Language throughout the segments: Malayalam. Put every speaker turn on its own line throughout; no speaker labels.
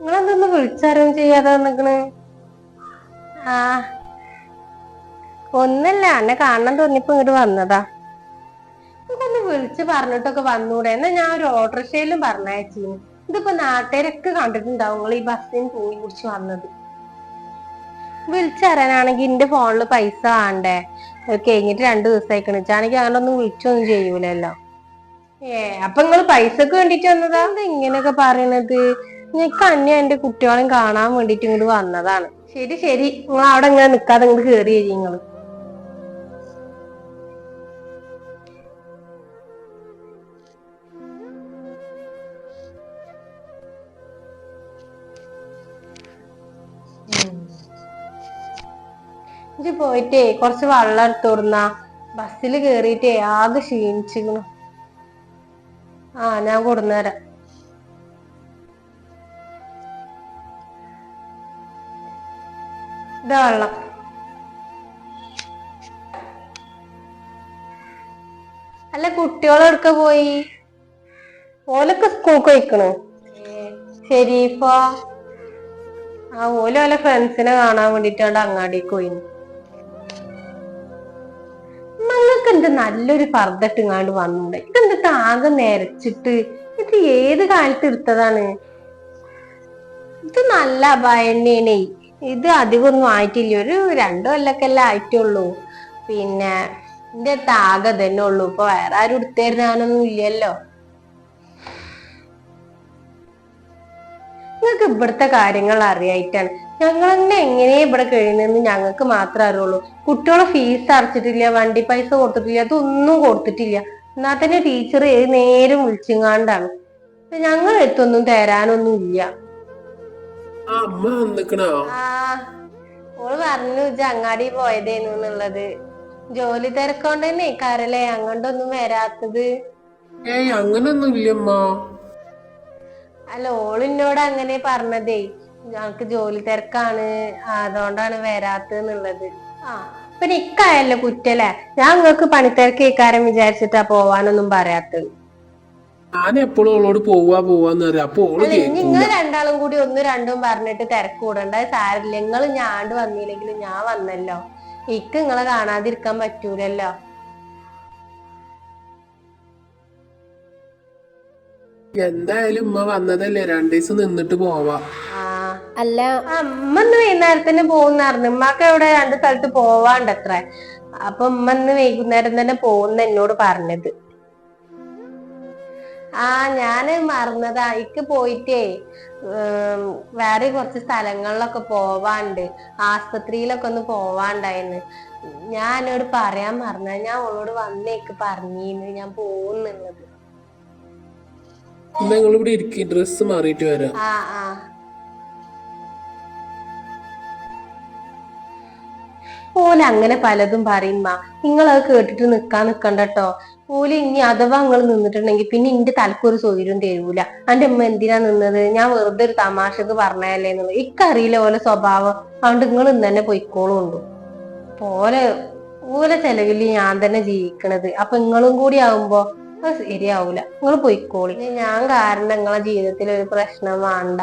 നിങ്ങളോ നിങ്ങളെന്തൊന്ന് വിളിച്ചാരും ചെയ്യാതെ നിക്കണ് ആ. ഒന്നല്ല എന്നെ കാണാൻ തോന്നിയപ്പോ ഇങ്ങോട്ട് വന്നതാ. നിങ്ങൾക്കൊന്ന് വിളിച്ച് പറഞ്ഞിട്ടൊക്കെ വന്നൂടെ. എന്നാ ഞാൻ ഒരു ഓട്ടോറിക്ഷയിലും പറഞ്ഞയച്ചു ഇതിപ്പോ നാട്ടുകാരൊക്കെ കണ്ടിട്ടുണ്ടാവും നിങ്ങൾ ഈ ബസ്സിന് പോയി കുടിച്ച് വന്നത്. വിളിച്ചറിയാനാണെങ്കിൽ എന്റെ ഫോണിൽ പൈസ വേണ്ടേ? കഴിഞ്ഞിട്ട് രണ്ടു ദിവസമായിക്കണ്. ചാണെങ്കിൽ അങ്ങനെ ഒന്നും വിളിച്ചൊന്നും ചെയ്യൂലല്ലോ. ഏ അപ്പൊ നിങ്ങൾ പൈസക്ക് വേണ്ടിട്ട് വന്നതാ? എന്താ ഇങ്ങനെയൊക്കെ പറയണത്? ഞങ്ങൾക്ക് അന്യ എന്റെ കുട്ടികളെയും കാണാൻ വേണ്ടിട്ട് ഇങ്ങോട്ട് വന്നതാണ്. ശരി ശരി. നിങ്ങൾ അവിടെ ഇങ്ങനെ നിക്കാതെ ഇങ്ങോട്ട് കേറി കഴിയും നിങ്ങൾ ഇജ്ജ് പോയിട്ടേ കുറച്ച് വെള്ളം എടുത്തു കൊടുന്ന ബസ്സിൽ കേറിയിട്ടേ ആകെ ക്ഷീണിച്ചിരുന്നു ആ ഞാൻ കൊടുന്നേരാം. ഇതാ വെള്ളം. അല്ല കുട്ടികളെടുക്ക പോയി? ഓലൊക്കെ സ്കൂൾ കഴിക്കണോ ഷെരീഫ. ആ ഓല ഓല ഫ്രണ്ട്സിനെ കാണാൻ വേണ്ടിട്ടാണ് അങ്ങാടിക്ക് പോയി നിങ്ങൾക്ക് എന്ത് നല്ലൊരു പർദ്ദട്ട് ഇങ്ങാണ്ട് വന്നിട്ടുണ്ട് ഇതെന്തിട്ട് ആകെ നേരച്ചിട്ട് ഇത് ഏത് കാലത്ത് എടുത്തതാണ്? ഇത് നല്ല അപായന്നേനേ ഇത് അധികമൊന്നും ആയിട്ടില്ല. ഒരു രണ്ടു കൊല്ലക്കല്ലേ ആയിട്ടുള്ളൂ. പിന്നെ എന്റെ താകെ തന്നെ ഉള്ളൂ. ഇപ്പൊ വേറെ ആരും എടുത്തേരുന്നാനൊന്നും ഇല്ലല്ലോ. നിങ്ങൾക്ക് ഇവിടുത്തെ കാര്യങ്ങൾ അറിയായിട്ടാണ്. ഞങ്ങൾ തന്നെ എങ്ങനെ ഇവിടെ കഴിയുന്നതെന്ന് ഞങ്ങൾക്ക് മാത്രമേ അറിയുള്ളൂ. കുട്ടികളെ ഫീസ് അടച്ചിട്ടില്ല വണ്ടി പൈസ കൊടുത്തിട്ടില്ല അതൊന്നും കൊടുത്തിട്ടില്ല. എന്നാ തന്നെ ടീച്ചർ നേരം വിളിച്ചിങ്ങാണ്ടാണ്. ഞങ്ങളെടുത്തൊന്നും തരാനൊന്നും ഇല്ല.
ആ അമ്മ
നിക്കണോ? ഓൾ പറഞ്ഞു ഇജ്ജ് അങ്ങാടി പോയതേനു എന്നുള്ളത്. ജോലി തിരക്കൊണ്ട് തന്നെ കരലേ അങ്ങോട്ടൊന്നും വരാത്തത്.
ഏയ് അങ്ങനൊന്നും ഇല്ലമ്മ
അല്ല ഓളിന്നോട് അങ്ങനെ പറഞ്ഞതേ ഞങ്ങക്ക് ജോലി തിരക്കാണ് അതുകൊണ്ടാണ് വരാത്തെന്നുള്ളത് ആ പിന്നെ നിക്കായല്ലോ കുറ്റല്ലേ? ഞാൻ നിങ്ങൾക്ക് പണിത്തിരക്ക് ഇക്കാരം വിചാരിച്ചിട്ടാ പോവാനൊന്നും പറയാത്തത്.
ഞാൻ എപ്പോഴും അവളോട് പോവാ പോവാന്ന് പറയാം. അപ്പൊ ഓൾ
നിങ്ങൾ രണ്ടാളും കൂടി ഒന്ന് രണ്ടും പറഞ്ഞിട്ട് തിരക്ക് കൂടണ്ട. സാരില്ല നിങ്ങൾ ഞാണ്ട് വന്നില്ലെങ്കിലും ഞാൻ വന്നല്ലോ. ഇക്ക് നിങ്ങളെ കാണാതിരിക്കാൻ പറ്റൂലല്ലോ.
എന്തായാലും ഉമ്മ വന്നതല്ലേ. രണ്ടു ദിവസം നിന്നിട്ട് പോവാ.
അല്ല. അമ്മ ഇന്ന് വൈകുന്നേരത്തിന് പോകുന്നായിരുന്നു ഉമ്മക്ക് അവിടെ രണ്ട് സ്ഥലത്ത് പോവാണ്ടത്ര. അപ്പൊ ഉമ്മ ഇന്ന് വൈകുന്നേരം തന്നെ പോകുന്ന എന്നോട് പറഞ്ഞത്. ആ ഞാൻ മറന്നതാ. ഇക്ക് പോയിട്ടേ വേറെ കുറച്ച് സ്ഥലങ്ങളിലൊക്കെ പോവാണ്ട്. ആസ്പത്രിയിലൊക്കെ ഒന്ന് പോവാണ്ടായിരുന്നു ഞാൻ എന്നോട് പറയാൻ മറന്ന ഞാൻ ഓളോട് വന്നേക്ക് പറഞ്ഞിന്ന്. ഞാൻ പോകുന്നുള്ളത്
നിങ്ങൾ ഇവിടെ ഇരിക്കി. ഡ്രസ്സ് മാറിയിട്ട് വരാം.
ആ ആ. ഓൽ അങ്ങനെ പലതും പറയുമ്പ നിങ്ങളത് കേട്ടിട്ട് നിക്കാൻ നിക്കണ്ട കേട്ടോ ഓൽ ഇനി അഥവാ നിങ്ങൾ നിന്നിട്ടുണ്ടെങ്കിൽ പിന്നെ ഇന്റെ തലക്കൊരു സൗകര്യം തരൂല. എന്റെ ഉമ്മ എന്തിനാ നിന്നത്? ഞാൻ വെറുതെ ഒരു തമാശക്ക് പറഞ്ഞല്ലേ എന്നുള്ളത് ഇക്കറിയില്ല ഓലെ സ്വഭാവം. അതുകൊണ്ട് നിങ്ങൾ ഇന്ന് തന്നെ പൊയ്ക്കോളുണ്ട് ഓലെ ഓലെ ചെലവിൽ ഞാൻ തന്നെ ജീവിക്കണത്. അപ്പൊ നിങ്ങളും കൂടി ആവുമ്പോ ശരിയാവൂല. നിങ്ങൾ പൊയ്ക്കോളി. ഞാൻ കാരണം നിങ്ങളെ ജീവിതത്തിൽ ഒരു പ്രശ്നം വേണ്ട.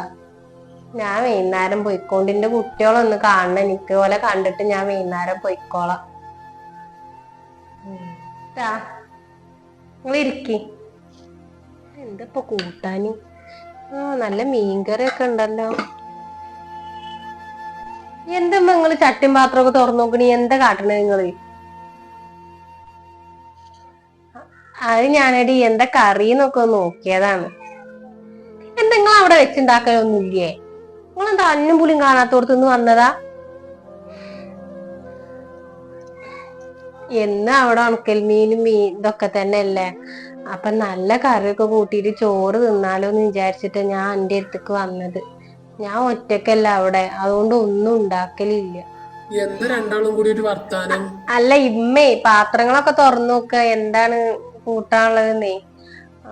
ഞാൻ വൈകുന്നേരം പോയിക്കോണ്ട് എന്റെ കുട്ടികളൊന്ന് കാണണം എനിക്ക്. പോലെ കണ്ടിട്ട് ഞാൻ വൈകുന്നേരം പോയിക്കോളാം. നിങ്ങൾ എന്തപ്പോ കൂട്ടാന്? ആ നല്ല മീൻകറിയൊക്കെ ഉണ്ടല്ലോ. എന്താ നിങ്ങൾ ചട്ടിയും പാത്രമൊക്കെ തുറന്നു നോക്കണി? എന്താ കാട്ടണേ നിങ്ങൾ അത് ഞാനടി എന്താ കറി എന്നൊക്കെ നോക്കിയതാണ്. നിങ്ങൾ അവിടെ വെച്ചുണ്ടാക്കാനൊന്നുമില്ലേ നിങ്ങളെന്താ അന്നും പുലിയും കാണാത്തോടത്തുനിന്ന് വന്നതാ? എന്ന് അവിടെ ഉണക്കൽ മീനും മീൻ ഇതൊക്കെ തന്നെ അല്ലേ അപ്പൊ നല്ല കറിയൊക്കെ കൂട്ടിയിട്ട് ചോറ് തിന്നാലോ എന്ന് വിചാരിച്ചിട്ട് ഞാൻ എന്റെ അടുത്തേക്ക് വന്നത്. ഞാൻ ഒറ്റക്കല്ല അവിടെ. അതുകൊണ്ട് ഒന്നും ഉണ്ടാക്കലില്ല.
എന്താ രണ്ടാളും കൂടി ഒരു വർത്താനം.
അല്ല ഇമ്മേ പാത്രങ്ങളൊക്കെ തുറന്നു നോക്ക. എന്താണ് കൂട്ടാനുള്ളതെന്നേ.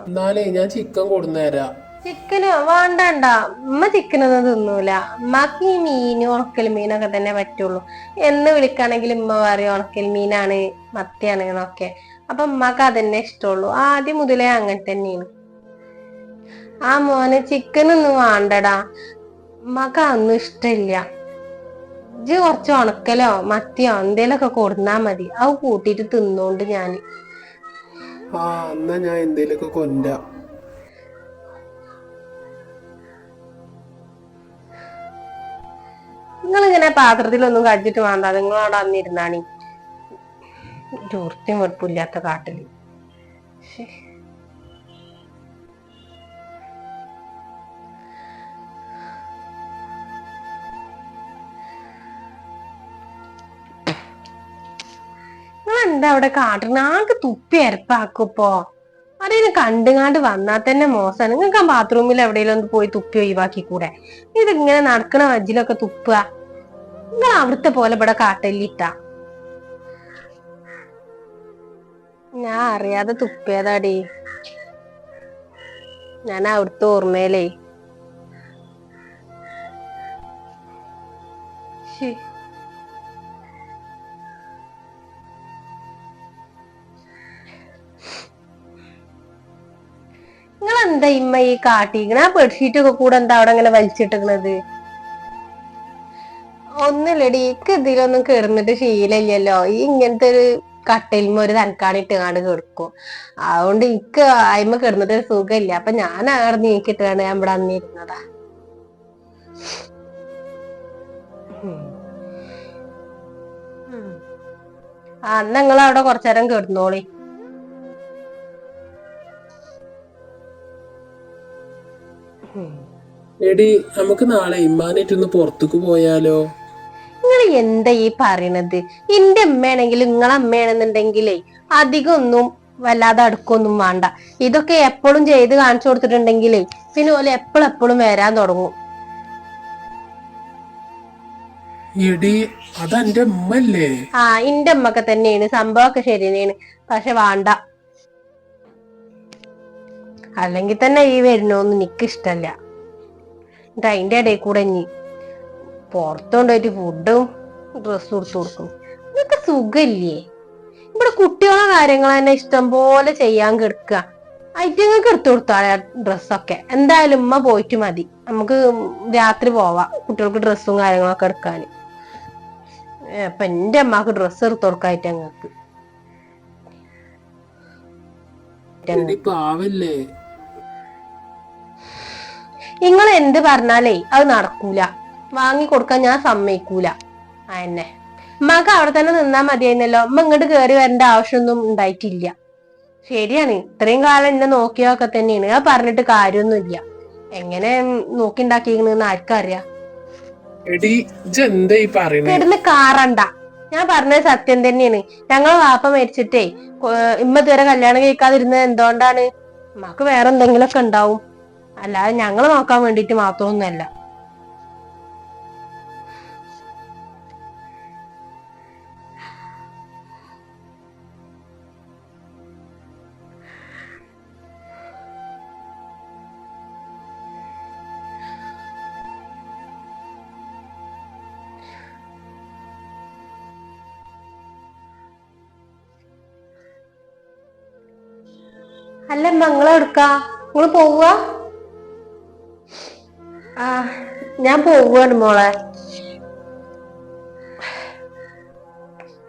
എന്നാലേ ഞാൻ ചിക്കൻ കൊടുന്നേരാം.
ചിക്കന്? വേണ്ടണ്ട. ഉമ്മ ചിക്കനൊന്നും തിന്നൂല. ഉമ്മക്ക് ഈ മീൻ ഉണക്കൽ മീനൊക്കെ തന്നെ പറ്റുള്ളൂ. എന്ന് വിളിക്കാണെങ്കിൽ ഉമ്മ പറയും ഉണക്കൽ മീനാണ് മത്തിയാണ് എന്നൊക്കെ. അപ്പൊ ഉമ്മക്ക് അതന്നെ ഇഷ്ടമുള്ളൂ. ആദ്യം മുതലേ അങ്ങനെ തന്നെയാണ്. ആ മോനെ ചിക്കൻ ഒന്നും വേണ്ടടാ. ഉമ്മക്ക് അതൊന്നും ഇഷ്ടമില്ല. ഇജ് കുറച്ച് ഉണക്കലോ മത്തിയോ എന്തേലൊക്കെ കൊടുന്നാ മതി. അത് കൂട്ടിയിട്ട് തിന്നോണ്ട് ഞാൻ
ആ എന്നാ ഞാൻ എന്തേലൊക്കെ കൊണ്ടാം
നിങ്ങളിങ്ങനെ പാത്രത്തിലൊന്നും കഴിച്ചിട്ട് വേണ്ട. നിങ്ങളവിടെ വന്നിരുന്നാണി. വൃത്തിയും വെടുപ്പില്ലാത്ത കാട്ടിൽ. നിങ്ങൾ എന്താ അവിടെ കാട്ടിന് ആകെ തുപ്പി അരപ്പാക്കുപ്പോ അതിന് കണ്ടുകാണ്ട് വന്നാൽ തന്നെ മോശം. നിങ്ങൾക്ക് ആ ബാത്റൂമിൽ എവിടെയെങ്കിലും ഒന്ന് പോയി തുപ്പി ഒഴിവാക്കി കൂടെ ഇതിങ്ങനെ നടക്കണ വജ്ജിലൊക്കെ തുപ്പുക. നിങ്ങൾ അവിടുത്തെ പോലെ ഇവിടെ കാട്ടല്ലിട്ട ഞാൻ അറിയാതെ തുപ്പിയതാടി. ഞാൻ അവിടുത്തെ ഓർമ്മയിലേ. ശ്ശേ. എന്താ ഇമ്മ ഈ കാട്ടിക്കണ? ആ ബെഡ്ഷീറ്റ് ഒക്കെ കൂടെ എന്താ അവിടെ ഇങ്ങനെ വലിച്ചിട്ടിക്കണത് ഒന്നുമില്ലടി ഇക്ക് ഇതിലൊന്നും കിടന്നിട്ട് ശീലമില്ലല്ലോ. ഈ ഇങ്ങനത്തെ ഒരു കട്ടലിമ ഒരു തനക്കാണ് ഇട്ടുകാണ്ട് കിടക്കും അതുകൊണ്ട് എനിക്ക് അയിമ കിടന്നിട്ട് ഒരു സുഖമില്ല. അപ്പൊ ഞാൻ അവിടെ നീക്കിട്ടാണ് ഞാൻ ഇവിടെ അന്നിരുന്നതാ. ആ നിങ്ങൾ അവിടെ കുറച്ചേരം കിടന്നോളി.
എടി നമുക്ക് നാളെ ഇമ്മാനായിട്ടൊന്ന് പുറത്തേക്ക് പോയാലോ?
നിങ്ങൾ എന്താ ഈ പറയണത്? എന്റെ അമ്മയാണെങ്കിലും നിങ്ങളെ അമ്മയാണെന്നുണ്ടെങ്കിലേ അധികം ഒന്നും വല്ലാതെ അടുക്കൊന്നും വേണ്ട. ഇതൊക്കെ എപ്പോഴും ചെയ്ത് കാണിച്ചു കൊടുത്തിട്ടുണ്ടെങ്കിലേ പിന്നെ ഓൽ എപ്പോഴും എപ്പോഴും വരാൻ തുടങ്ങും.
എടി അതെന്റെ അമ്മല്ലേ
ആ എന്റെ അമ്മക്കെ തന്നെയാണ്. സംഭവമൊക്കെ ശരി തന്നെയാണ് പക്ഷെ വേണ്ട. അല്ലെങ്കിൽ തന്നെ ഈ വരുന്നൊന്നും എനിക്ക് ഇഷ്ടല്ല എന്നിട്ട് അതിന്റെ ഇടയിൽ കൂടെ ഇനി പുറത്തു കൊണ്ടുപോയിട്ട് ഫുഡും ഡ്രസ്സും കൊടുത്തു കൊടുക്കും. ഇതൊക്കെ സുഖമില്ലേ? ഇവിടെ കുട്ടികളെ കാര്യങ്ങൾ തന്നെ ഇഷ്ടം പോലെ ചെയ്യാൻ കിടക്കുക. ഐറ്റങ്ങൾക്ക് എടുത്തു കൊടുത്താളെ ഡ്രസ്സൊക്കെ എന്തായാലും ഉമ്മ പോയിട്ട് മതി. നമുക്ക് രാത്രി പോവാം കുട്ടികൾക്ക് ഡ്രസ്സും കാര്യങ്ങളൊക്കെ എടുക്കാൻ. അപ്പൊ എന്റെ അമ്മയ്ക്ക് ഡ്രസ്സ് എടുത്തു കൊടുക്കായിട്ട്
ഐറ്റങ്ങൾക്ക് ആവല്ലേ?
നിങ്ങൾ എന്ത് പറഞ്ഞാലേ അത് നടക്കൂല. വാങ്ങി കൊടുക്കാൻ ഞാൻ സമ്മതിക്കൂല. എന്നെ. മകൾ അവിടെ തന്നെ നിന്നാ മതിയായിരുന്നല്ലോ. അമ്മ ഇങ്ങോട്ട് കയറി വരേണ്ട ആവശ്യമൊന്നും ഉണ്ടായിട്ടില്ല. ശരിയാണ്. ഇത്രയും കാലം എന്നെ നോക്കിയൊക്കെ തന്നെയാണ്. ഞാൻ പറഞ്ഞിട്ട് കാര്യമൊന്നുമില്ല. എങ്ങനെ നോക്കി ഉണ്ടാക്കിയെന്ന് ആർക്കറിയാം കിടന്ന് കാറണ്ട. ഞാൻ പറഞ്ഞത് സത്യം തന്നെയാണ്. ഞങ്ങൾ വാപ്പ മരിച്ചിട്ടേ ഇമ്മ ഇതുവരെ കല്യാണം കഴിക്കാതിരുന്നത് എന്തുകൊണ്ടാണ്? ഉമ്മക്ക് വേറെ എന്തെങ്കിലുമൊക്കെ ഉണ്ടാവും. അല്ലാതെ ഞങ്ങൾ നോക്കാൻ വേണ്ടിട്ട് മാത്രമൊന്നുമല്ല. അല്ല മംഗളം എടുക്ക നിങ്ങൾ പോവുക ഞാൻ പോവുകയാണ് മോളെ.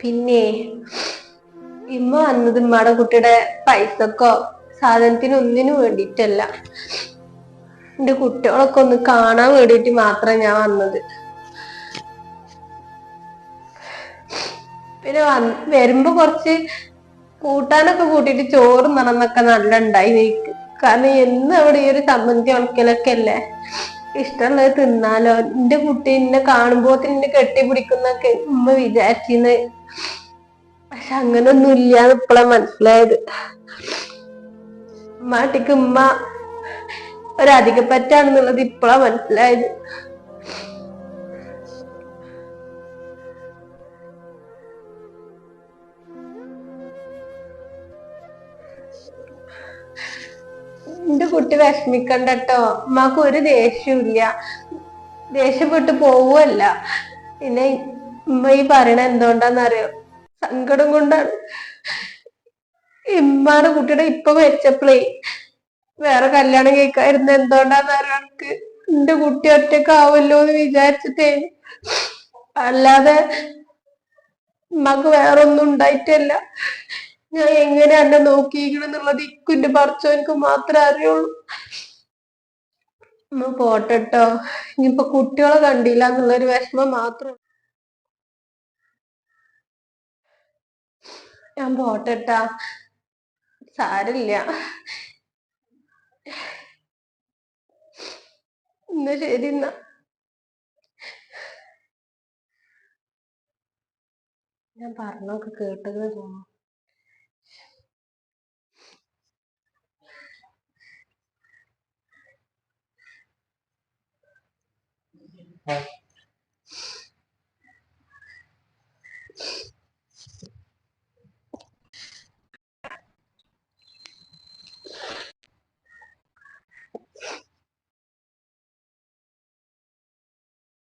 പിന്നെ ഇമ്മ വന്നത് ഇമ്മയുടെ കുട്ടിയുടെ പൈസക്കോ സാധനത്തിന് ഒന്നിനു വേണ്ടിയിട്ടല്ല. എന്റെ കുട്ടികളൊക്കെ ഒന്ന് കാണാൻ വേണ്ടിയിട്ട് മാത്രം ഞാൻ വന്നത്. പിന്നെ വരുമ്പോ കുറച്ച് കൂട്ടാനൊക്കെ കൂട്ടിയിട്ട് ചോറ് നടന്നൊക്കെ നല്ല ഉണ്ടായി. കാരണം എന്നും അവിടെ ഈ ഒരു സംബന്ധി ഉണക്കലൊക്കെ അല്ലേ? ഇഷ്ടമുള്ളത് തിന്നാലോ. എന്റെ കുട്ടി എന്നെ കാണുമ്പോ എന്നെ കെട്ടിപ്പിടിക്കുന്നൊക്കെ ഉമ്മ വിചാരിച്ചിന്ന്. പക്ഷെ അങ്ങനൊന്നും ഇല്ലാന്ന് ഇപ്പളാ മനസ്സിലായത്. ഉമ്മാട്ടിക്ക് ഉമ്മ ഒരധികപ്പറ്റാണെന്നുള്ളത് ഇപ്പളാ മനസ്സിലായത്. എന്റെ കുട്ടി വിഷമിക്കണ്ടട്ടോ. ഉമ്മാക്ക് ഒരു ദേഷ്യമില്ല ദേഷ്യപ്പെട്ട് പോവുമല്ല പിന്നെ ഉമ്മ ഈ പറയണ എന്തുകൊണ്ടാന്നറിയോ? സങ്കടം കൊണ്ടാണ്. ഇമ്മാടെ കുട്ടിയുടെ ഇപ്പൊ മരിച്ചപ്പോഴേ വേറെ കല്യാണം കഴിക്കാതിരുന്ന എന്തുകൊണ്ടാന്ന് എനിക്ക് എന്റെ കുട്ടി ഒറ്റക്കാവല്ലോ എന്ന് വിചാരിച്ചിട്ടേ. അല്ലാതെ ഉമ്മക്ക് വേറൊന്നും ഉണ്ടായിട്ടല്ല. ഞാൻ എങ്ങനെ എന്നെ നോക്കിയിരിക്കണെന്നുള്ളത് ഇക്കുന്റെ പറച്ചോനിക്ക് മാത്രമേ അറിയുള്ളൂ. അമ്മ പോട്ടെട്ടോ. ഇനിയിപ്പൊ കുട്ടികളെ കണ്ടില്ല എന്നുള്ളൊരു വിഷമം മാത്രം. ഞാൻ പോട്ടെട്ടാ. സാരില്ല. എന്നാ ശരി എന്നാ. ഞാൻ പറഞ്ഞൊക്കെ കേട്ടത് തോന്നുന്നു Bye.